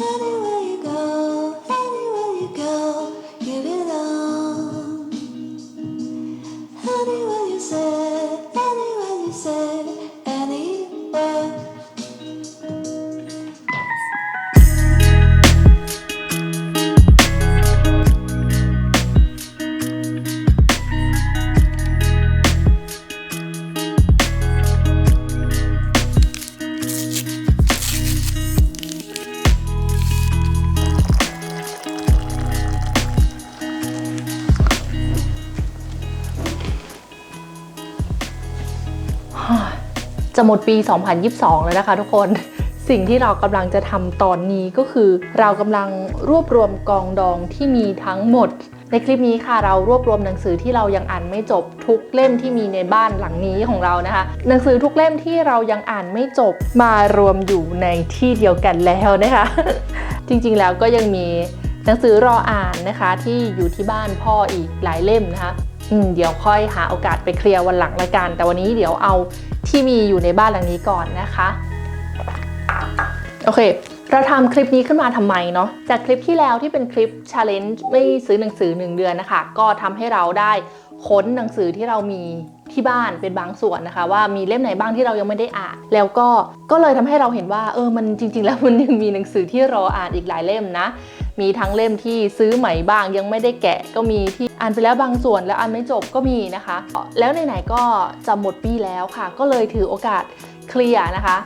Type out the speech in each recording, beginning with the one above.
Anyway. จะหมดปี 2022 แล้วนะคะทุกคนสิ่งที่เรากำลังจะทำตอนนี้ก็คือ เรากำลังรวบรวมกองดองที่มีทั้งหมด ในคลิปนี้ค่ะเรารวบรวมหนังสือที่เรายังอ่านไม่จบทุกเล่มที่มีในบ้านหลังนี้ของเรานะคะ หนังสือทุกเล่มที่เรายังอ่านไม่จบมารวมอยู่ในที่เดียวกันแล้วนะคะ จริงๆแล้วก็ยังมีหนังสือรออ่านนะคะที่อยู่ที่บ้านพ่ออีกหลายเล่มนะคะ เดี๋ยวค่อยหาโอกาสไปเคลียร์วันหลังละกัน แต่วันนี้เดี๋ยวเอาที่มีอยู่ในบ้านหลังนี้ก่อนนะคะโอเค เราทำคลิปนี้ขึ้นมาทำไมเนาะจากคลิปที่แล้วที่เป็นคลิป challenge ไม่ซื้อหนังสือ 1 เดือนนะคะ ก็ทำให้เราได้ค้นหนังสือที่เรามีที่บ้านเป็นบางส่วนนะคะ ว่ามีเล่มไหนบ้างที่เรายังไม่ได้อ่าน แล้วก็ก็เลยทำให้เราเห็นว่า เออมันจริง ๆ แล้วมันยังมีหนังสือที่รออ่านอีกหลายเล่มนะ มีทั้งเล่มที่ซื้อใหม่บ้าง ยังไม่ได้แกะก็มีที่อ่านไปแล้วบางส่วนแล้วอ่านไม่จบก็มีนะคะ แล้วไหนๆก็จะหมดปีแล้วค่ะ ก็เลยถือโอกาสเคลียร์นะคะ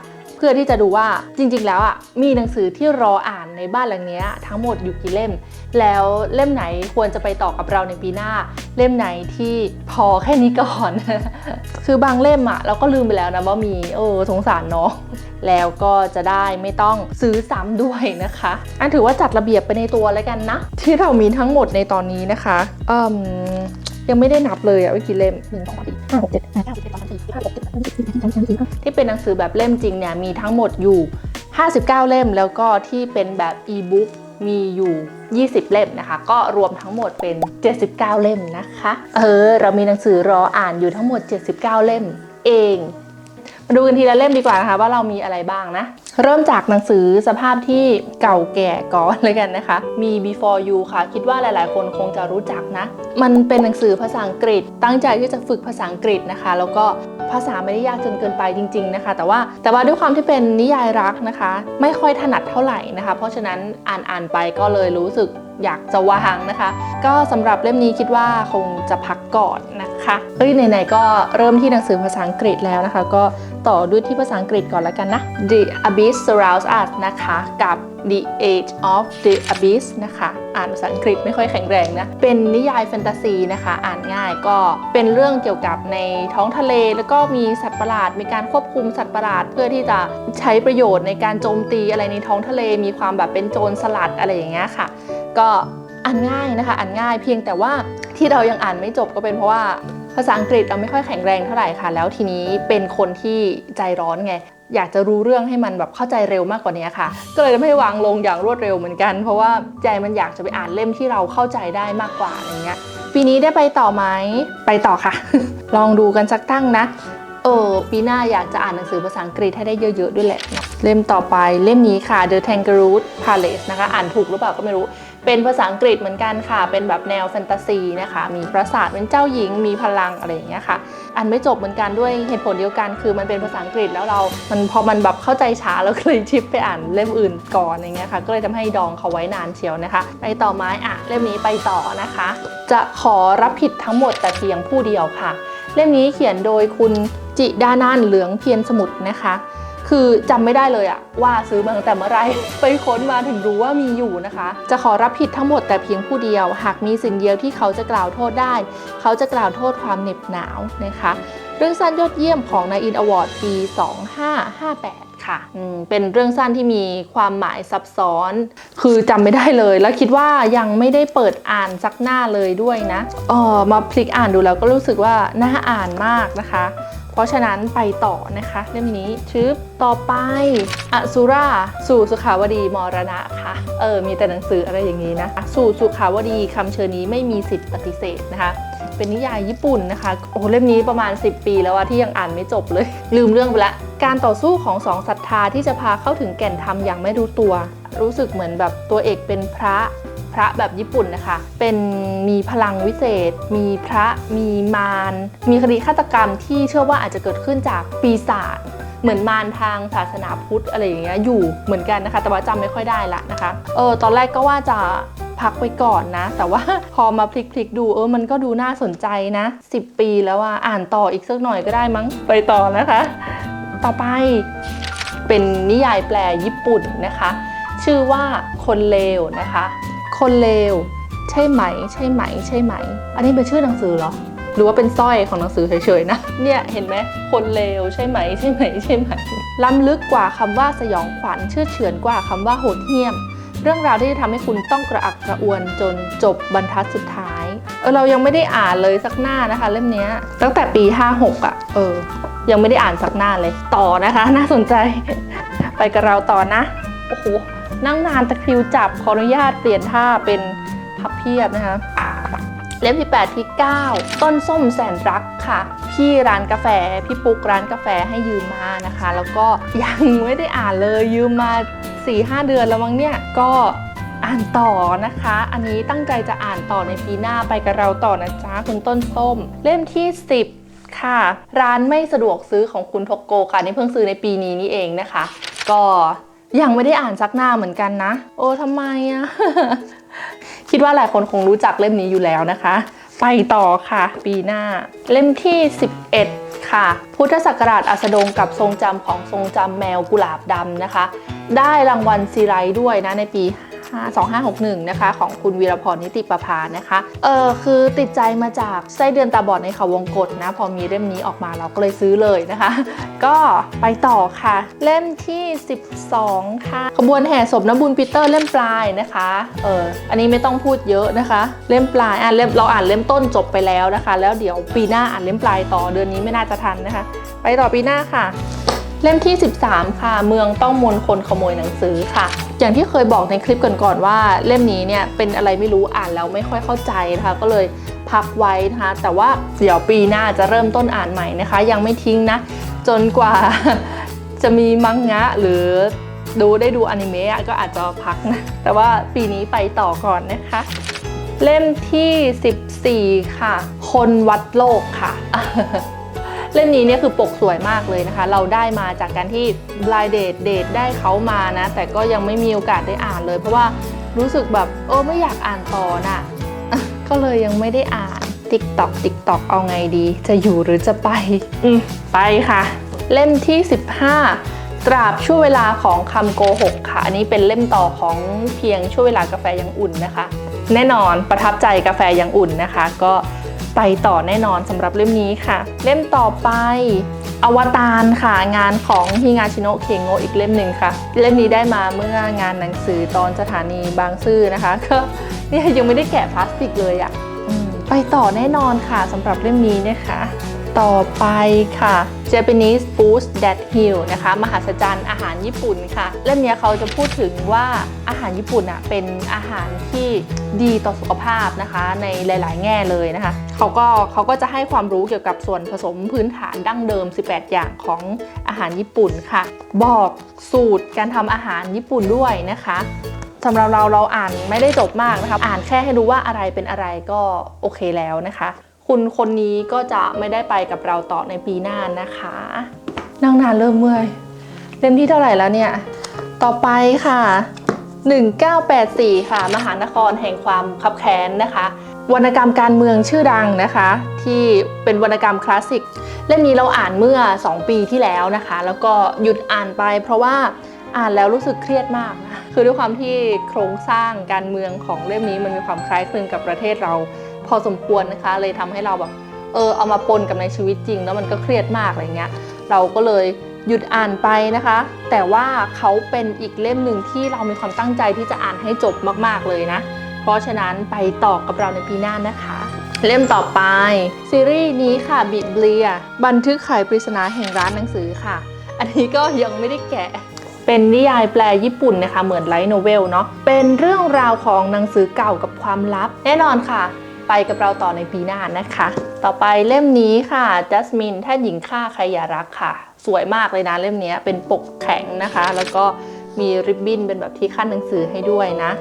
พื่อที่จะดูว่าจริงๆ แล้วอะมีหนังสือที่รออ่านในบ้านหลังนี้ทั้งหมดอยู่กี่เล่ม แล้วเล่มไหนควรจะไปต่อกับเราในปีหน้า เล่มไหนที่พอแค่นี้ก่อน คือบางเล่มอะเราก็ลืมไปแล้วนะว่ามีเออสงสารเนาะแล้วก็จะได้ไม่ต้องซื้อซ้ำด้วยนะคะ อันถือว่าจัดระเบียบไปในตัวแล้วกันนะ ที่เรามีทั้งหมดในตอนนี้นะคะอืมยังไม่ได้นับเลยอะว่ากี่เล่มหนึ่งสองสามสี่ห้าหกเจ็ดแปดเก้าสิบเอ็ดสองสามสี่ห้าหกเจ็ดแปดเก้าสิบสิบเอ็ดสิบสองสิบสาสิบ ที่เป็นหนังสือแบบเล่มจริงเนี่ยมีทั้งหมดอยู่ 59 เล่มแล้วก็ที่เป็นแบบอีบุ๊กมีอยู่ 20 เล่มนะคะ ก็รวมทั้งหมดเป็น 79 เล่มนะคะ เออ เรามีหนังสือรออ่านอยู่ทั้งหมด 79 เล่มเอง มาดูกันทีละเล่มดีกว่านะคะ ว่าเรามีอะไรบ้างนะ เริ่มจากหนังสือสภาพที่เก่าแก่ก่อนเลยกันนะคะ มี before you ค่ะ คิดว่าหลายๆ คนคงจะรู้จักนะ มันเป็นหนังสือภาษาอังกฤษ ตั้งใจที่จะฝึกภาษาอังกฤษนะคะ แล้วก็ภาษาไม่ได้ยากจนเกินไปจริง ๆ นะคะ แต่ว่าแต่ว่าด้วยความที่เป็นนิยายรักนะคะ ไม่ค่อยถนัดเท่าไหร่นะคะ เพราะฉะนั้นอ่านอ่านไปก็เลยรู้สึกอยากจะวางนะคะ ก็สำหรับเล่มนี้คิดว่าคงจะพักก่อนนะคะเอ้ยไหนๆก็เริ่มที่หนังสือภาษาอังกฤษแล้วนะคะ ก็ต่อด้วยที่ภาษาอังกฤษก่อนแล้วกันนะ The Abyss Surrounds Us นะคะกับ The Age of the Abyss นะคะอ่านภาษาอังกฤษไม่ค่อยแข็งแรงนะ เป็นนิยายแฟนตาซีนะคะ อ่านง่ายก็เป็นเรื่องเกี่ยวกับในท้องทะเล แล้วก็มีสัตว์ประหลาด มีการควบคุมสัตว์ประหลาด เพื่อที่จะใช้ประโยชน์ในการโจมตีอะไรในท้องทะเล มีความแบบเป็นโจรสลัดอะไรอย่างเงี้ยค่ะ ก็อ่านง่ายนะคะอ่านง่ายเพียงแต่ว่าที่เรายังอ่านไม่จบก็เป็นเพราะว่าภาษาอังกฤษเราไม่ค่อยแข็งแรงเท่าไหร่ค่ะ แล้วทีนี้เป็นคนที่ใจร้อนไง อยากจะรู้เรื่องให้มันแบบเข้าใจเร็วมากกว่านี้ค่ะ ก็เลยไม่วางลงอย่างรวดเร็วเหมือนกัน เพราะว่าใจมันอยากจะไปอ่านเล่มที่เราเข้าใจได้มากกว่าอะไรเงี้ย ปีนี้ได้ไปต่อไหมไปต่อค่ะ ลองดูกันสักตั้งนะเออปีหน้าอยากจะอ่านหนังสือภาษาอังกฤษให้ได้เยอะ ๆ ด้วยแหละ เล่มต่อไปเล่มนี้ค่ะ The Tangeroo Palace นะคะ อ่านถูกหรือเปล่าก็ไม่รู้ เป็นภาษาอังกฤษเหมือนกันค่ะ เป็นแบบแนวแฟนตาซีนะคะ มีปราสาทเป็นเจ้าหญิง มีพลังอะไรอย่างเงี้ยค่ะอ่านไม่จบเหมือนกันด้วยเหตุผลเดียวกัน คือมันเป็นภาษาอังกฤษแล้วเรา มันพอมันแบบเข้าใจช้าเราก็เลยชิปไปอ่านเล่มอื่นก่อนอย่างเงี้ยค่ะ ก็เลยทำให้ดองเขาไว้นานเชียวนะคะ ไปต่อไม้อะเล่มนี้ไปต่อนะคะ จะขอรับผิดทั้งหมดแต่เพียงผู้เดียวค่ะ เล่มนี้เขียนโดยคุณจิดานันเหลืองเพียรสมุทรนะคะ คือจำไม่ได้เลยอะว่าซื้อมาตั้งแต่เมื่อไหรไปค้นมาถึงรู้ว่ามีอยู่นะคะ จะขอรับผิดทั้งหมดแต่เพียงผู้เดียว หากมีสิ่งเดียวที่เขาจะกล่าวโทษได้ เขาจะกล่าวโทษความเหน็บหนาวนะคะเรื่องสั้นยอดเยี่ยมของนายอินอวอร์ดปี 2558 ค่ะอืมเป็นเรื่องสั้นที่มีความหมายซับซ้อน คือจำไม่ได้เลย แล้วคิดว่ายังไม่ได้เปิดอ่านสักหน้าเลยด้วยนะเออมาพลิกอ่านดูแล้วก็รู้สึกว่าน่าอ่านมากนะคะ เพราะฉะนั้นไปต่อนะคะเล่มนี้ชืบต่อไปอสุราสู่สุขาวดีมรณะค่ะเออมีแต่หนังสืออะไรอย่างนี้นะสู่สุขาวดีคำเชิญนี้ไม่มีสิทธิ์ปฏิเสธนะคะ เป็นนิยายญี่ปุ่นนะคะโอ้เล่มนี้ประมาณ 10 ปีแล้วอะที่ยังอ่านไม่จบเลย ลืมเรื่องไปละการต่อสู้ของสองศรัทธาที่จะพาเข้าถึงแก่นธรรมอย่างไม่รู้ตัว รู้สึกเหมือนแบบตัวเอกเป็นพระ พระแบบญี่ปุ่นนะคะ เป็นมีพลังวิเศษ มีพระมีมารมีคดีฆาตกรรมที่เชื่อว่าอาจจะเกิดขึ้นจากปีศาจเหมือนมารทางศาสนาพุทธอะไรอย่างเงี้ยอยู่เหมือนกันนะคะ แต่ว่าจำไม่ค่อยได้ละนะคะเออตอนแรกก็ว่าจะพักไว้ก่อนนะ แต่ว่าพอมาพลิกๆดูเออมันก็ดูน่าสนใจนะ 10 ปีแล้วว่าอ่านต่ออีกสักหน่อยก็ได้มั้งไปต่อนะคะ ต่อไปเป็นนิยายแปลญี่ปุ่นนะคะ ชื่อว่าคนเลวนะคะ คนเลว ใช่ไหม ใช่ไหม ใช่ไหม อันนี้เป็นชื่อหนังสือเหรอ หรือว่าเป็นสร้อยของหนังสือเฉยๆนะ เนี่ยเห็นไหม คนเลวใช่ไหม ใช่ไหม ใช่ไหม ล้ำลึกกว่าคำว่าสยองขวัญเชื่อเฉือนกว่าคำว่าโหดเหี้ยม เรื่องราวที่จะทำให้คุณต้องกระอักกระอ่วนจนจบบรรทัดสุดท้าย เออเรายังไม่ได้อ่านเลยสักหน้านะคะ เล่มนี้ตั้งแต่ปี 56อะ่ะ เออ ยังไม่ได้อ่านสักหน้าเลย ต่อนะคะ น่าสนใจ ไปกับเราต่อนะ โอ้โห นั่งนานตะคริวจับขออนุญาตเปลี่ยนท่าเป็นพับเพียบนะคะเล่มที่8ที่9 ต้นส้มแสนรักค่ะ พี่ร้านกาแฟ พี่ปุ๊กร้านกาแฟให้ยืมมานะคะ แล้วก็ยังไม่ได้อ่านเลยยืมมา 4-5 เดือนแล้วมั้งเนี่ยก็อ่านต่อนะคะ อันนี้ตั้งใจจะอ่านต่อในปีหน้าไปกับเราต่อนะจ๊ะคุณต้นส้ม เล่มที่ 10 ค่ะ ร้านไม่สะดวกซื้อของคุณทกโกค่ะนี่เพิ่งซื้อในปีนี้นี่เองนะคะ ก็ ยังไม่ได้อ่านซักหน้าเหมือนกันนะ โอ้ทำไมอะ คิดว่าหลายคนคงรู้จักเล่มนี้อยู่แล้วนะคะ ไปต่อค่ะ ปีหน้า เล่มที่ 11 ค่ะ พุทธศักราชอัสดงกับทรงจำของทรงจำแมวกุหลาบดำนะคะ ได้รางวัลซีไรด้วยนะในปี 2561 นะคะ ของคุณวีรพรนิติประภานะคะเออคือติดใจมาจากไส้เดือนตาบอดในเขาวงกฏนะ พอมีเล่มนี้ออกมาเราก็เลยซื้อเลยนะคะ ก็ไปต่อค่ะ เล่มที่ 12 ค่ะ ขบวนแห่ศพน้ำบุญปีเตอร์เล่มปลายนะคะเอออันนี้ไม่ต้องพูดเยอะนะคะ เล่มปลายอ่านเล่มเราอ่านเล่มต้นจบไปแล้วนะคะ แล้วเดี๋ยวปีหน้าอ่านเล่มปลายต่อเดือนนี้ไม่น่าจะทันนะคะ ไปต่อปีหน้าค่ะเล่มที่ 13 ค่ะ เมืองต้องมนคนขโมยหนังสือค่ะ อย่างที่เคยบอกในคลิปก่อนๆว่าเล่มนี้เนี่ยเป็นอะไรไม่รู้อ่านแล้วไม่ค่อยเข้าใจนะคะก็เลยพักไว้นะคะแต่ว่าเดี๋ยวปีหน้าจะเริ่มต้นอ่านใหม่นะคะ ยังไม่ทิ้งนะ จนกว่าจะมีมังงะหรือดูได้ดูอนิเมะก็อาจจะพักนะ แต่ว่าปีนี้ไปต่อก่อนนะคะ เล่มที่ 14 ค่ะ คนวัดโลกค่ะ เล่มนี้เนี่ยคือปกสวยมากเลยนะคะ เราได้มาจากการที่บลายเดทเดทได้เขามานะ แต่ก็ยังไม่มีโอกาสได้อ่านเลย เพราะว่ารู้สึกแบบเออไม่อยากอ่านต่อน่ะ ก็เลยยังไม่ได้อ่านติ๊กตอกติ๊กตอกเอาไงดี จะอยู่หรือจะไป อืมไปค่ะ เล่มที่ 15 ตราบช่วงเวลาของคำโกหกค่ะ อันนี้เป็นเล่มต่อของเพียงช่วงเวลากาแฟยังอุ่นนะคะ แน่นอนประทับใจกาแฟยังอุ่นนะคะ ก็ ไปต่อแน่นอนสำหรับเล่มนี้ค่ะ เล่มต่อไปอวตารค่ะ งานของฮิงาชิโนะเคงโงอีกเล่มหนึ่งค่ะ เล่มนี้ได้มาเมื่องานหนังสือตอนสถานีบางซื่อนะคะก็เนี่ยยังไม่ได้แกะพลาสติกเลยอะ่ะไปต่อแน่นอนค่ะสำหรับเล่มนี้นะคะ ต่อไปค่ะ Japanese Food That Heal นะคะ มหัศจรรย์อาหารญี่ปุ่นค่ะ เล่มนี้เขาจะพูดถึงว่าอาหารญี่ปุ่นอะเป็นอาหารที่ดีต่อสุขภาพนะคะในหลาย ๆ แง่เลยนะคะเขาก็เขาก็จะให้ความรู้เกี่ยวกับส่วนผสมพื้นฐานดั้งเดิม 18 อย่างของอาหารญี่ปุ่นค่ะ บอกสูตรการทำอาหารญี่ปุ่นด้วยนะคะสำหรับเราเราอ่านไม่ได้จบมากนะคะอ่านแค่ให้รู้ว่าอะไรเป็นอะไรก็โอเคแล้วนะคะ คุณคนนี้ก็จะไม่ได้ไปกับเราต่อในปีหน้านะคะ นั่งนานเริ่มเมื่อยเล่มที่เท่าไหร่แล้วเนี่ย ต่อไปค่ะ 1984 ค่ะ มหานครแห่งความคับแค้นนะคะ วรรณกรรมการเมืองชื่อดังนะคะ ที่เป็นวรรณกรรมคลาสสิกเล่มนี้เราอ่านเมื่อ 2 ปีที่แล้วนะคะ แล้วก็หยุดอ่านไป เพราะว่าอ่านแล้วรู้สึกเครียดมากนะคือด้วยความที่โครงสร้างการเมืองของเล่มนี้มันมีความคล้ายคลึงกับประเทศเรา อสมควรนะคะ เลยทำให้เราแบบเออเอามาปนกับในชีวิตจริง แล้วมันก็เครียดมากอะไรเงี้ย เราก็เลยหยุดอ่านไปนะคะ แต่ว่าเขาเป็นอีกเล่มหนึ่งที่เรามีความตั้งใจที่จะอ่านให้จบมากๆเลยนะ เพราะฉะนั้นไปต่อกับเราในปีหน้านะคะ เล่มต่อไป ซีรีส์นี้ค่ะบิเบลียบันทึกไขปริศนาแห่งร้านหนังสือค่ะ อันนี้ก็ยังไม่ได้แกะเป็นนิยายแปลญี่ปุ่นนะคะ เหมือนไลท์โนเวลเนาะเป็นเรื่องราวของหนังสือเก่ากับความลับ แน่นอนค่ะ ไปกับเราต่อในปีหน้านะคะ ต่อไปเล่มนี้ค่ะจัสมินแท่หญิงฆ่าใครอย่ารักค่ะ สวยมากเลยนะเล่มนี้เป็นปกแข็งนะคะ แล้วก็ มีริบบิ้นเป็นแบบที่ขั้นหนังสือให้ด้วยนะ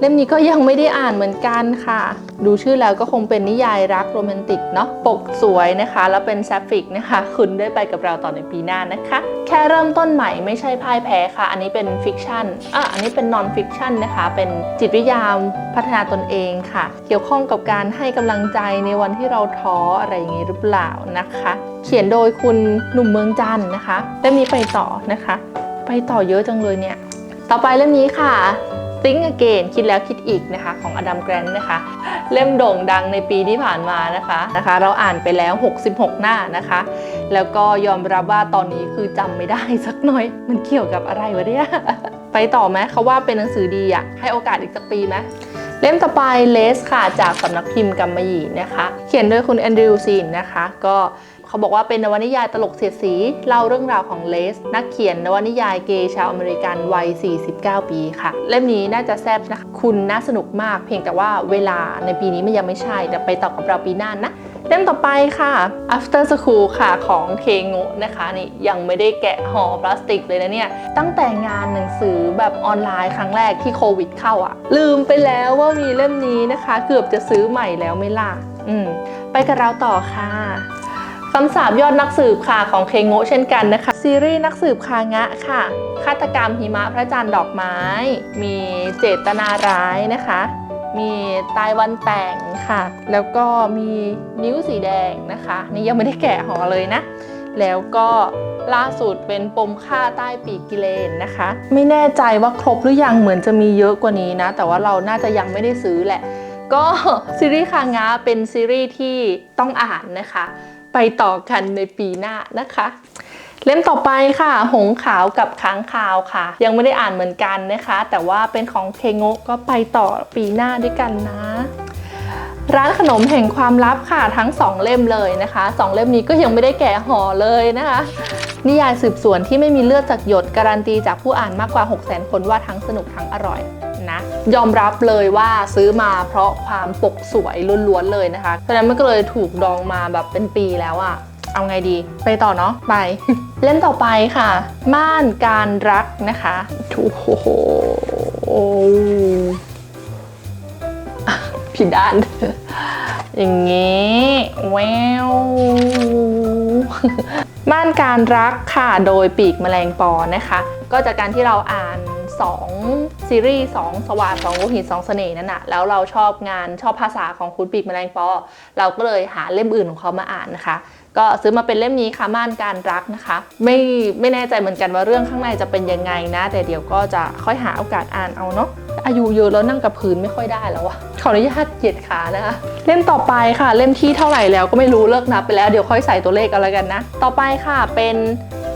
เล่มนี้ก็ยังไม่ได้อ่านเหมือนกันค่ะ ดูชื่อแล้วก็คงเป็นนิยายรักโรแมนติกเนาะปกสวยนะคะ แล้วเป็นแซฟิกนะคะ คุณได้ไปกับเราต่อในปีหน้านะคะ แค่เริ่มต้นใหม่ไม่ใช่พ่ายแพ้ค่ะ อันนี้เป็นฟิกชันอะอันนี้เป็นนอนฟิกชันนะคะ เป็นจิตวิทยาพัฒนาตนเองค่ะ เกี่ยวข้องกับการให้กำลังใจในวันที่เราท้ออะไรอย่างนี้หรือเปล่านะคะ เขียนโดยคุณหนุ่มเมืองจันนะคะเล่มนี้ไปต่อนะคะ ไปต่อเยอะจังเลยเนี่ย ต่อไปเล่มนี้ค่ะ Think Again คิดแล้วคิดอีกนะคะ ของอดัมแกรนนะคะ เล่มโด่งดังในปีที่ผ่านมานะคะนะคะ เราอ่านไปแล้ว 66 หน้านะคะ แล้วก็ยอมรับว่าตอนนี้คือจำไม่ได้สักหน่อย มันเกี่ยวกับอะไรวะเนี่ยไปต่อไหมเขาว่าเป็นหนังสือดีอะให้โอกาสอีกสักปีไหมเล่มต่อไปเลสค่ะ จากสำนักพิมพ์กัมมะหยี่นะคะ เขียนโดยคุณแอนดริวซีนนะคะ ก็ เขาบอกว่าเป็นนวนิยายตลกเสียดสีเล่าเรื่องราวของเลส นักเขียนนวนิยายเกย์ชาวอเมริกันวัย 49 ปีค่ะ เล่มนี้น่าจะแซ่บนะคะคุณน่าสนุกมาก เพียงแต่ว่าเวลาในปีนี้มันยังไม่ใช่แต่ไปต่อกับเราปีหน้านะเล่มต่อไปค่ะ After School ค่ะของเคงุนะคะนี่ยังไม่ได้แกะห่อพลาสติกเลยนะเนี่ย ตั้งแต่งานหนังสือแบบออนไลน์ครั้งแรกที่โควิดเข้าอะลืมไปแล้วว่ามีเล่มนี้นะคะ เกือบจะซื้อใหม่แล้วไม่ล่ะอืมไปกับเราต่อค่ะ คำสาบยอดนักสืบค่ะของเคงุเช่นกันนะคะ ซีรีส์นักสืบคางะค่ะ ฆาตกรรมหิมะพระจันทร์ดอกไม้ มีเจตนาร้ายนะคะ มีตายวันแต่งค่ะ แล้วก็มีนิ้วสีแดงนะคะ นี่ยังไม่ได้แกะห่อเลยนะ แล้วก็ล่าสุดเป็นปมฆ่าใต้ปีกกิเลนนะคะ ไม่แน่ใจว่าครบหรือยังเหมือนจะมีเยอะกว่านี้นะ แต่ว่าเราน่าจะยังไม่ได้ซื้อแหละ ก็ซีรีส์คางาเป็นซีรีส์ที่ต้องอ่านนะคะ ไปต่อกันในปีหน้านะคะ เล่มต่อไปค่ะ หงขาวกับค้างคาวค่ะ ยังไม่ได้อ่านเหมือนกันนะคะ แต่ว่าเป็นของเคโงก็ไปต่อปีหน้าด้วยกันนะ ร้านขนมแห่งความลับค่ะทั้ง 2 เล่มเลยนะคะ 2 เล่มนี้ก็ยังไม่ได้แกะห่อเลยนะคะ นิยายสืบสวนที่ไม่มีเลือดจากหยดการันตีจากผู้อ่านมากกว่า 6 0 0 0 0คนว่าทั้งสนุกทั้งอร่อยนะยอมรับเลยว่าซื้อมาเพราะความปกสวยล้วนๆเลยนะคะเพราะฉะนั้นมันก็เลยถูกดองมาแบบเป็นปีแล้วอะเอาไงดี ไปต่อเนาะไป เล่มต่อไปค่ะ ม่านการรักนะคะโอ้โห ผิดด้าน อย่างนี้แววม่านการรักค่ะโดยปีกแมลงปอนะคะ ก็จากการที่เราอ่าน 2 ซีรีส์ 2 สวาสองโลหิตสองเสน่ห์นั่นนะแล้วเราชอบงานชอบภาษาของคุณปีกแมลงปอ เราก็เลยหาเล่มอื่นของเขามาอ่านนะคะ ก็ซื้อมาเป็นเล่มนี้ค่ะม่านการรักนะคะ ไม่ไม่แน่ใจเหมือนกันว่าเรื่องข้างในจะเป็นยังไงนะ แต่เดี๋ยวก็จะค่อยหาโอกาสอ่านเอาเนาะอายุเยอะแล้วนั่งกับพื้นไม่ค่อยได้แล้วอะขออนุญาตเหยียดขานะคะ เล่มต่อไปค่ะ เล่มที่เท่าไหร่แล้วก็ไม่รู้เลิกนับไปแล้วเดี๋ยวค่อยใส่ตัวเลขกันแล้วกันนะ ต่อไปค่ะเป็น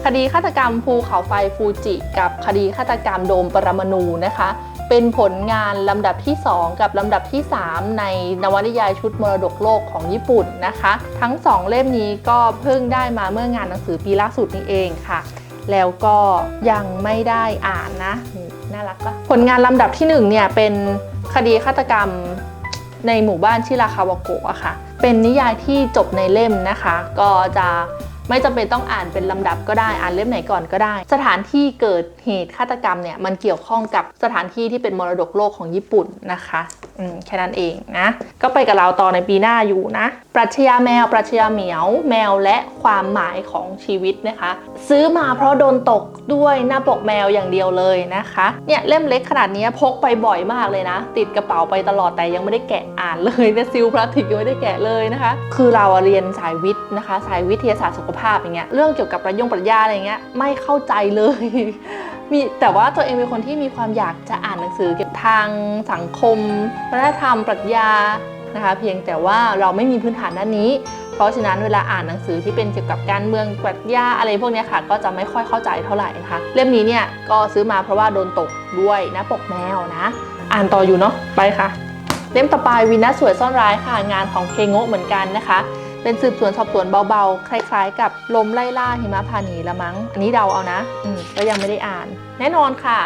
คดีฆาตกรรมภูเขาไฟฟูจิ กับคดีฆาตกรรมโดมปรมาณูนะคะ เป็นผลงานลำดับที่ 2 กับลำดับที่ 3 ในนวนิยายชุดมรดกโลกของญี่ปุ่นนะคะ ทั้ง 2 เล่มนี้ก็เพิ่งได้มาเมื่องานหนังสือปีล่าสุดนี้เองค่ะ แล้วก็ยังไม่ได้อ่านนะ น่ารักปะผลงานลำดับที่ 1 เนี่ย เป็นคดีฆาตกรรมในหมู่บ้านชิราคาวาโกะอะค่ะ เป็นนิยายที่จบในเล่มนะคะ ก็จะ ไม่จำเป็นต้องอ่านเป็นลำดับก็ได้อ่านเล่มไหนก่อนก็ได้ สถานที่เกิดเหตุฆาตกรรมเนี่ยมันเกี่ยวข้องกับสถานที่ที่เป็นมรดกโลกของญี่ปุ่นนะคะอืมแค่นั้นเองนะก็ไปกับเราต่อในปีหน้าอยู่นะปรัชญาแมว ปรัชญาเหมียว แมวและความหมายของชีวิตนะคะ ซื้อมาเพราะโดนตกด้วยหน้าปกแมวอย่างเดียวเลยนะคะ เนี่ยเล่มเล็กขนาดนี้พกไปบ่อยมากเลยนะ ติดกระเป๋าไปตลอดแต่ยังไม่ได้แกะอ่านเลยเนี่ยซิลพลาสติกยังไม่ได้แกะเลยนะคะ คือเราเรียนสายวิทย์นะคะ สายวิทยาศาสตร์สุขภาพอย่างเงี้ยเรื่องเกี่ยวกับประยงปรัชญาอะไรเงี้ยไม่เข้าใจเลยมีแต่ว่าตัวเองเป็นคนที่มีความอยากจะอ่านหนังสือเกี่ยวกับทางสังคมวัฒนธรรมปรัชญา นะคะ เพียงแต่ว่าเราไม่มีพื้นฐานด้านนี้ เพราะฉะนั้นเวลาอ่านหนังสือที่เป็นเกี่ยวกับการเมืองปรัชญาอะไรพวกนี้ค่ะ ก็จะไม่ค่อยเข้าใจเท่าไหร่นะคะเล่มนี้เนี่ยก็ซื้อมาเพราะว่าโดนตกด้วยนะปกแมวนะ อ่านต่ออยู่เนาะไปค่ะ เล่มต่อไปวินัสสวยซ่อนร้ายค่ะงานของเคงโงะเหมือนกันนะคะเป็นสืบสวนสอบสวนเบาๆ คล้ายๆ กับลมไล่ล่าหิมะพานีละมั้ง อันนี้เดาเอานะ อืมก็ยังไม่ได้อ่าน แน่นอนค่ะ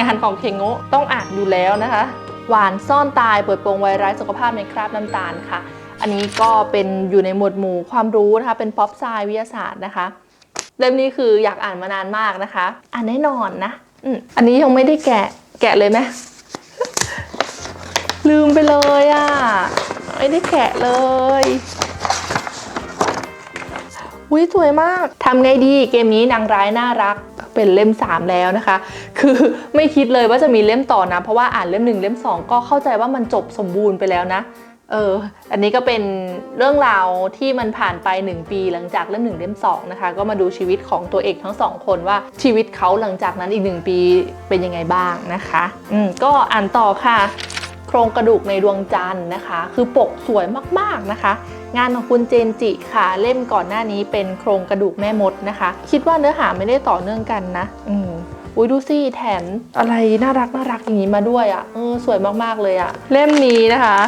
งานของเคงโงะต้องอ่านอยู่แล้วนะคะ หวานซ่อนตายเปิดโปงไวรัสสุขภาพในคราบน้ำตาลค่ะ อันนี้ก็เป็นอยู่ในหมวดหมู่ความรู้นะคะเป็นป๊อปไซวิทยาศาสตร์นะคะเล่มนี้คืออยากอ่านมานานมากนะคะ อ่านแน่นอนนะอือันนี้ยังไม่ได้แกะแกะเลยไหมลืมไปเลยอะ่ะไม่ได้แกะเลยอุ้ยสวยมากทำไงดีเกมนี้นางร้ายน่ารัก เป็นเล่ม 3 แล้วนะคะ คือไม่คิดเลยว่าจะมีเล่มต่อนะ เพราะว่าอ่านเล่ม 1 เล่ม 2 ก็เข้าใจว่ามันจบสมบูรณ์ไปแล้วนะเออ อันนี้ก็เป็นเรื่องราวที่มันผ่านไป 1 ปีหลังจากเล่ม1เล่ม2นะคะ ก็มาดูชีวิตของตัวเอกทั้งสองคนว่าชีวิตเขาหลังจากนั้นอีก 1 ปีเป็นยังไงบ้างนะคะ อืมก็อ่านต่อค่ะ ครงกระดูกในดวงจันทร์นะคะ คือปกสวยมากๆนะคะ งานของคุณเจนจิค่ะ เล่มก่อนหน้านี้เป็นโครงกระดูกแม่มดนะคะ คิดว่าเนื้อหาไม่ได้ต่อเนื่องกันนะอืมอุ้ยดูสิแถมอะไรน่ารักน่ารักอย่างนี้มาด้วยอะ่ะเออสวยมากๆเลยอะ่ะ เล่มนี้นะคะ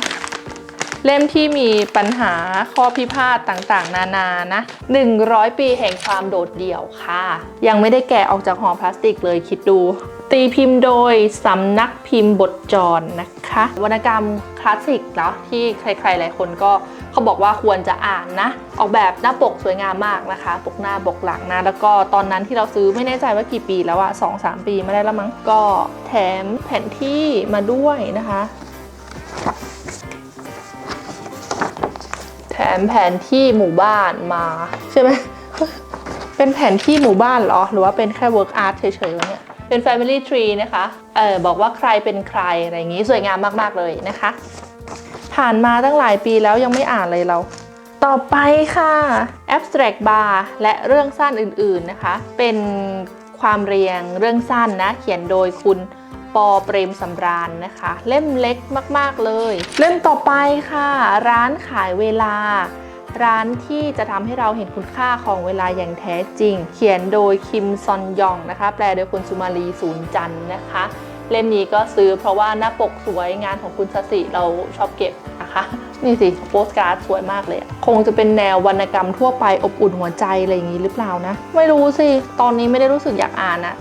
เล่มที่มีปัญหาข้อพิพาทต่างๆ นานานะ 100 ปีแห่งความโดดเดี่ยวค่ะ ยังไม่ได้แกะออกจากห่อพลาสติกเลยคิดดู ตีพิมพ์โดยสำนักพิมพ์บทจรนะคะ วรรณกรรมคลาสสิกเนาะที่ใครๆหลายคนก็เขาบอกว่าควรจะอ่านนะ ออกแบบหน้าปกสวยงามมากนะคะ ปกหน้าปกหลังนะ แล้วก็ตอนนั้นที่เราซื้อไม่แน่ใจว่ากี่ปีแล้วอะสองสามปีไม่ได้แล้วมั้งก็แถมแผนที่มาด้วยนะคะ แถมแผนที่หมู่บ้านมาใช่ไหมเป็นแผนที่หมู่บ้านเหรอ หรือว่าเป็นแค่ work art เฉยๆวะเนี่ย เป็น family tree นะคะเออบอกว่าใครเป็นใครอะไรอย่างนี้สวยงามมากๆเลยนะคะ ผ่านมาตั้งหลายปีแล้วยังไม่อ่านเลยเรา ต่อไปค่ะ abstract bar และเรื่องสั้นอื่นๆนะคะ เป็นความเรียงเรื่องสั้นนะ เขียนโดยคุณปอเปรมสำราญนะคะ เล่มเล็กมากๆเลย เล่มต่อไปค่ะ ร้านขายเวลา ร้านที่จะทำให้เราเห็นคุณค่าของเวลาอย่างแท้จริง เขียนโดยคิมซอนยองนะคะ แปลโดยคุณสุมาลีศูนย์จันนะคะ เล่มนี้ก็ซื้อเพราะว่าหน้าปกสวยงานของคุณสสิเราชอบเก็บนะคะนี่สิโปสการ์ดสวยมากเลย คงจะเป็นแนววรรณกรรมทั่วไปอบอุ่นหัวใจอะไรอย่างนี้หรือเปล่านะ ไม่รู้สิ ตอนนี้ไม่ได้รู้สึกอยากอ่านอะ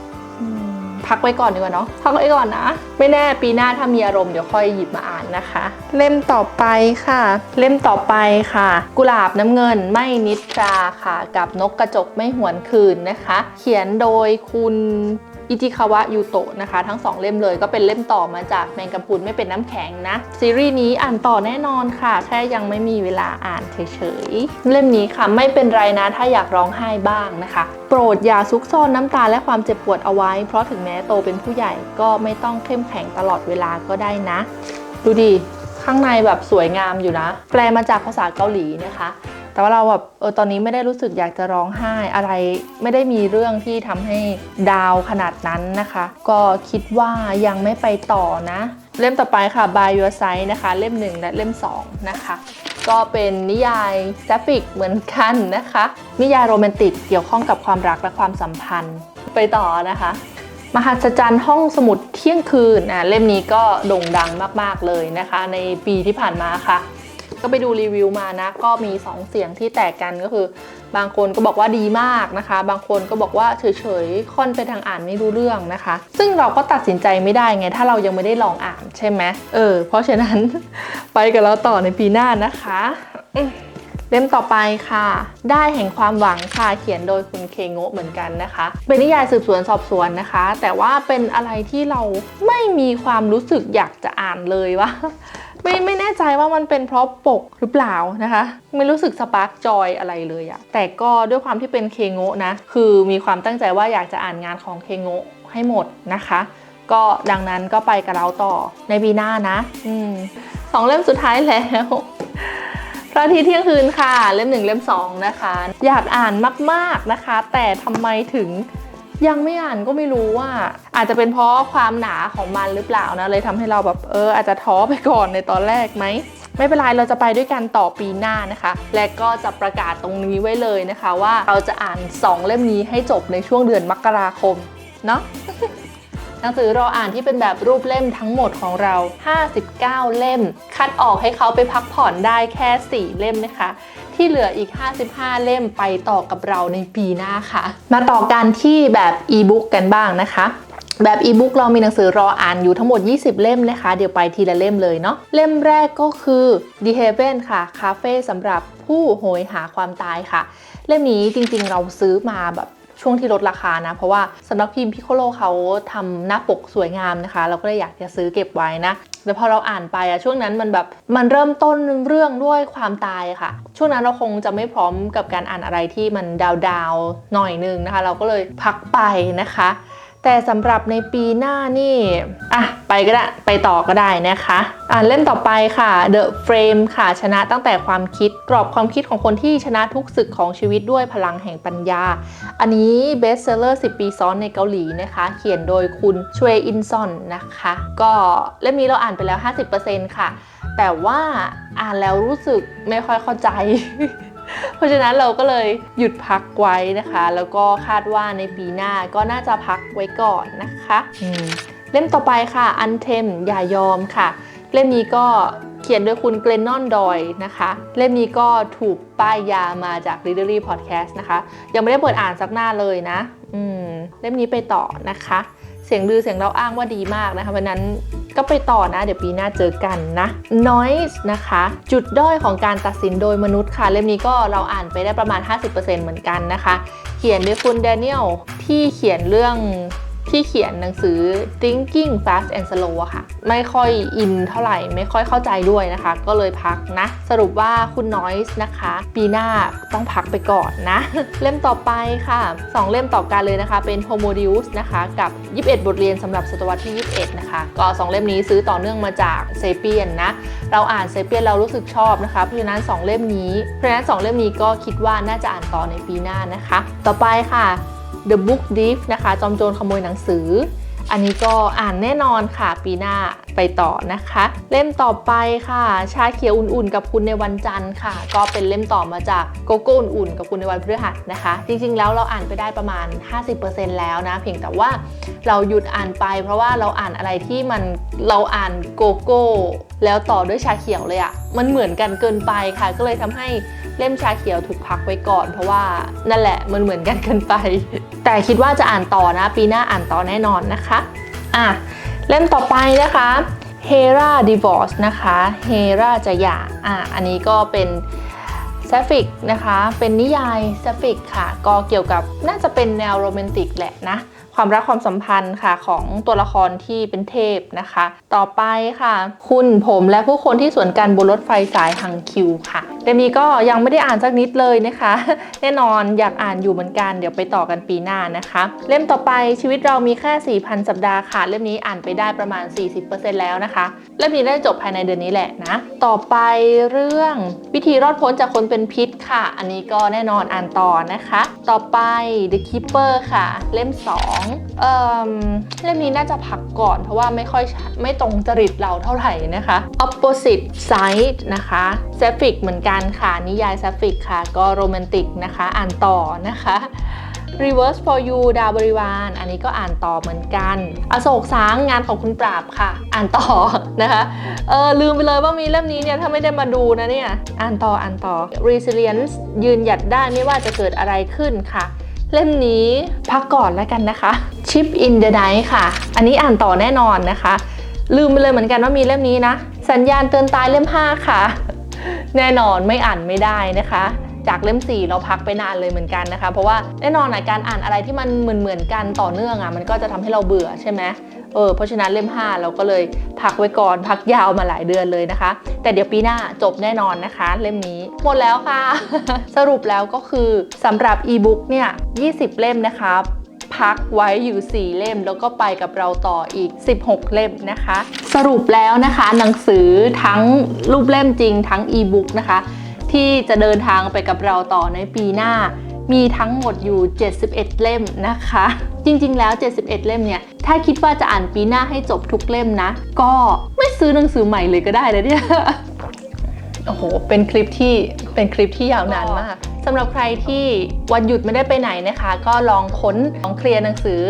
พักไว้ก่อนดีกว่าเนาะพักไว้ก่อนนะ ไม่แน่ปีหน้าถ้ามีอารมณ์เดี๋ยวค่อยหยิบมาอ่านนะคะ เล่มต่อไปค่ะ เล่มต่อไปค่ะ กุหลาบน้ำเงินไม่นิทราค่ะ กับนกกระจกไม่หวนคืนนะคะ เขียนโดยคุณ อิจิคาวะยูโตะนะคะ ทั้งสองเล่มเลยก็เป็นเล่มต่อมาจากแมงกะพรุนไม่เป็นน้ำแข็งนะ ซีรีส์นี้อ่านต่อแน่นอนค่ะ แค่ยังไม่มีเวลาอ่านเฉยๆ เล่มนี้ค่ะไม่เป็นไรนะถ้าอยากร้องไห้บ้างนะคะ โปรดอย่าซุกซ่อนน้ำตาและความเจ็บปวดเอาไว้ เพราะถึงแม้โตเป็นผู้ใหญ่ก็ไม่ต้องเข้มแข็งตลอดเวลาก็ได้นะ ดูดิข้างในแบบสวยงามอยู่นะ แปลมาจากภาษาเกาหลีนะคะ แต่ว่าเราแบบเออตอนนี้ไม่ได้รู้สึกอยากจะร้องไห้อะไร ไม่ได้มีเรื่องที่ทำให้ดาวขนาดนั้นนะคะ ก็คิดว่ายังไม่ไปต่อนะ เล่มต่อไปค่ะ By Your Side นะคะ เล่ม 1 และเล่ม 2 นะคะก็เป็นนิยายแซฟิกเหมือนกันนะคะ นิยายโรแมนติกเกี่ยวข้องกับความรักและความสัมพันธ์ไปต่อนะคะ มหัศจรรย์ห้องสมุดเที่ยงคืนอะเล่มนี้ก็โด่งดังมาก ๆ เลยนะคะ ในปีที่ผ่านมาค่ะ ก็ไปดูรีวิวมานะ ก็มี 2 เสียงที่แตกกันก็คือ บางคนก็บอกว่าดีมากนะคะ บางคนก็บอกว่าเฉยๆค่อนไปทางอ่านไม่รู้เรื่องนะคะ ซึ่งเราก็ตัดสินใจไม่ได้ไง ถ้าเรายังไม่ได้ลองอ่านใช่ไหมเออ เพราะฉะนั้น ไปกับเราต่อในปีหน้านะคะเล่มต่อไปค่ะ ได้แห่งความหวังค่ะ เขียนโดยคุณเคโงะเหมือนกันนะคะ เป็นนิยายสืบสวนสอบสวนนะคะ แต่ว่าเป็นอะไรที่เราไม่มีความรู้สึกอยากจะอ่านเลยว่า ไม่ไม่แน่ใจว่ามันเป็นเพราะปกหรือเปล่านะคะ ไม่รู้สึกสปาร์กจอยอะไรเลยอะแต่ก็ด้วยความที่เป็นเคโงะนะ คือมีความตั้งใจว่าอยากจะอ่านงานของเคโงะให้หมดนะคะ ก็ดังนั้นก็ไปกับเราต่อในปีหน้านะอืมสองเล่มสุดท้ายแล้วพระอาทิตย์เที่ยงคืนค่ะ เล่มหนึ่งเล่มสองนะคะ อยากอ่านมาก ๆนะคะ แต่ทำไมถึง ยังไม่อ่านก็ไม่รู้ว่า อาจจะเป็นเพราะความหนาของมันหรือเปล่านะเลยทำให้เราแบบเอออาจจะท้อไปก่อนในตอนแรกไหมไม่เป็นไรเราจะไปด้วยกันต่อปีหน้านะคะ และก็จะประกาศตรงนี้ไว้เลยนะคะ ว่าเราจะอ่าน 2 เล่มนี้ให้จบในช่วงเดือนมกราคมเนาะหนังสือรออ่านที่เป็นแบบรูปเล่มทั้งหมดของเรา 59 เล่ม คัดออกให้เขาไปพักผ่อนได้แค่ 4 เล่มนะคะ ที่เหลืออีก 55 เล่มไปต่อกับเราในปีหน้าค่ะ มาต่อกันที่แบบอีบุ๊กกันบ้างนะคะแบบอีบุ๊กเรามีหนังสือรออ่านอยู่ทั้งหมด 20 เล่มนะคะ เดี๋ยวไปทีละเล่มเลยเนาะ เล่มแรกก็คือ The Haven ค่ะ คาเฟ่สำหรับผู้โหยหาความตายค่ะ เล่มนี้จริงๆเราซื้อมาแบบ ช่วงที่ลดราคานะ เพราะว่าสำนักพิมพ์พิโคโลเขาทำหน้าปกสวยงามนะคะ เราก็เลยอยากจะซื้อเก็บไว้นะแต่พอเราอ่านไปอะช่วงนั้นมันแบบมันเริ่มต้นเรื่องด้วยความตายค่ะ ช่วงนั้นเราคงจะไม่พร้อมกับการอ่านอะไรที่มันดาวๆหน่อยนึงนะคะ เราก็เลยพักไปนะคะ แต่สำหรับในปีหน้านี่อะไปก็ได้ไปต่อก็ได้นะคะอ่านเล่มต่อไปค่ะ The Frame ค่ะ ชนะตั้งแต่ความคิดกรอบความคิดของคนที่ชนะทุกศึกของชีวิตด้วยพลังแห่งปัญญา อันนี้เบสเซอร์10 ปีซ้อนในเกาหลีนะคะ เขียนโดยคุณชเวอินซอนนะคะ ก็เล่มนี้เราอ่านไปแล้ว 50%ค่ะ แต่ว่าอ่านแล้วรู้สึกไม่ค่อยเข้าใจ เพราะฉะนั้นเราก็เลยหยุดพักไว้นะคะ แล้วก็คาดว่าในปีหน้าก็น่าจะพักไว้ก่อนนะคะอืมเล่มต่อไปค่ะอันเทมอย่ายอมค่ะ เล่มนี้ก็เขียนโดยคุณเกรนนอนดอยนะคะ เล่มนี้ก็ถูกป้ายยามาจาก Readery Podcast นะคะ ยังไม่ได้เปิดอ่านสักหน้าเลยนะ อืม เล่มนี้ไปต่อนะคะ เสียงลือเสียงเราอ้างว่าดีมากนะคะวันนั้น ก็ไปต่อนะ เดี๋ยวปีหน้าเจอกันนะ Noise นะคะ จุดด้อยของการตัดสินโดยมนุษย์ค่ะ เล่มนี้ก็เราอ่านไปได้ประมาณ 50%เหมือนกันนะคะ เขียนโดยคุณแดเนียลที่เขียนเรื่อง ที่เขียนหนังสือ Thinking Fast and Slow อะค่ะ ไม่ค่อยอินเท่าไหร่ ไม่ค่อยเข้าใจด้วยนะคะ ก็เลยพักนะ สรุปว่าคุณน้อยส์นะคะ ปีหน้าต้องพักไปก่อนนะ เล่มต่อไปค่ะ 2 เล่มต่อกันเลยนะคะ เป็น Homo Deus นะคะ กับ 21 บทเรียนสำหรับศตวรรษที่ 21 นะคะ ก็ 2 เล่มนี้ซื้อต่อเนื่องมาจากเซเปียนนะ เราอ่านเซเปียนเรารู้สึกชอบนะคะ เพราะฉะนั้น 2 เล่มนี้ เพราะฉะนั้น 2 เล่มนี้ก็คิดว่าน่าจะอ่านต่อในปีหน้านะคะ ต่อไปค่ะ The Book Thief นะคะ จอมโจรขโมยหนังสือ อันนี้ก็อ่านแน่นอนค่ะปีหน้าไปต่อนะคะ เล่มต่อไปค่ะ ชาเขียวอุ่นๆ กับคุณในวันจันทร์ค่ะ ก็เป็นเล่มต่อมาจากโกโก้อุ่นๆ กับคุณในวันพฤหัสนะคะ จริงๆ แล้วเราอ่านไปได้ประมาณ 50%แล้วนะ เพียงแต่ว่าเราหยุดอ่านไปเพราะว่าเราอ่านอะไรที่มันเราอ่านโกโก้แล้วต่อด้วยชาเขียวเลยอะมันเหมือนกันเกินไปค่ะ ก็เลยทำให้ เล่มชาเขียวถูกพักไว้ก่อน เพราะว่านั่นแหละมันเหมือนกันเกินไป แต่คิดว่าจะอ่านต่อนะ ปีหน้าอ่านต่อแน่นอนนะคะอะเล่มต่อไปนะคะ Hera Divorce นะคะ Hera จะหย่าอะอันนี้ก็เป็น s ซฟิกนะคะ เป็นนิยาย s ซฟิกค่ะ ก็เกี่ยวกับน่าจะเป็นแนวโรแมนติกแหละนะ ความรักความสัมพันธ์ค่ะของตัวละครที่เป็นเทพนะคะ ต่อไปค่ะ คุณผมและผู้คนที่สวนกันบนรถไฟสายฮังคิวค่ะเล่มนี้ก็ยังไม่ได้อ่านสักนิดเลยนะคะ แน่นอนอยากอ่านอยู่เหมือนกัน เดี๋ยวไปต่อกันปีหน้านะคะ เล่มต่อไปชีวิตเรามีแค่ 4,000 สัปดาห์ค่ะ เล่มนี้อ่านไปได้ประมาณ 40%แล้วนะคะ เล่มนี้ได้จบภายในเดือนนี้แหละนะ ต่อไปเรื่องวิธีรอดพ้นจากคนเป็นพิษค่ะ อันนี้ก็แน่นอนอ่านต่อนะคะ ต่อไป The Keeper ค่ะ เล่ม 2เอ่อเล่มนี้น่าจะพักก่อน เพราะว่าไม่ค่อยไม่ตรงจริตเราเท่าไหร่นะคะ Opposite Side นะคะ s a p h i c เหมือนกันค่ะ นิยาย s a p h i c ค่ะ ก็โรแมนติกนะคะ อ่านต่อนะคะ Reverse for you ดาวบริวาร อันนี้ก็อ่านต่อเหมือนกัน อโศกสางงานของคุณปราบค่ะ อ่านต่อนะคะ เออลืมไปเลยว่ามีเล่มนี้เนี่ยถ้าไม่ได้มาดูนะเนี่ย อ่านต่ออ่านต่อ Resilience ยืนหยัดได้ไม่ว่าจะเกิดอะไรขึ้นค่ะ เล่มนี้พักก่อนแล้วกันนะคะ Chip in the Night ค่ะ อันนี้อ่านต่อแน่นอนนะคะ ลืมไปเลยเหมือนกันว่ามีเล่มนี้นะ สัญญาณเตือนตายเล่ม 5 ค่ะ แน่นอนไม่อ่านไม่ได้นะคะจากเล่ม 4 เราพักไปนานเลยเหมือนกันนะคะ เพราะว่าแน่นอนนะการอ่านอะไรที่มันเหมือนเหมือนกันต่อเนื่องอะ่ะมันก็จะทำให้เราเบื่อใช่ไหม เออเพราะฉะนั้นเล่ม 5 เราก็เลยพักไว้ก่อนพักยาวมาหลายเดือนเลยนะคะ แต่เดี๋ยวปีหน้าจบแน่นอนนะคะ เล่มนี้หมดแล้วค่ะ สรุปแล้วก็คือสำหรับอีบุ๊กเนี่ย 20 เล่มนะคะพักไว้อยู่ 4 เล่มแล้วก็ไปกับเราต่ออีก 16 เล่มนะคะ สรุปแล้วนะคะหนังสือทั้งรูปเล่มจริงทั้งอีบุ๊กนะคะ ที่จะเดินทางไปกับเราต่อในปีหน้า มีทั้งหมดอยู่ 71 เล่มนะคะ จริงๆแล้ว 71 เล่มเนี่ย ถ้าคิดว่าจะอ่านปีหน้าให้จบทุกเล่มนะ ก็ไม่ซื้อหนังสือใหม่เลยก็ได้เลยเนี่ย โอ้โห เป็นคลิปที่ เป็นคลิปที่ยาวนานมากสำหรับใครที่วันหยุดไม่ได้ไปไหนนะคะ ก็ลองค้นลองเคลียร์หนังสือ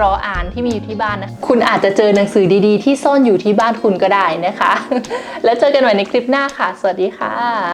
รออ่านที่มีอยู่ที่บ้านนะคุณอาจจะเจอหนังสือดีๆ ที่ซ่อนอยู่ที่บ้านคุณก็ได้นะคะ แล้วเจอกันใหม่ในคลิปหน้าค่ะ สวัสดีค่ะ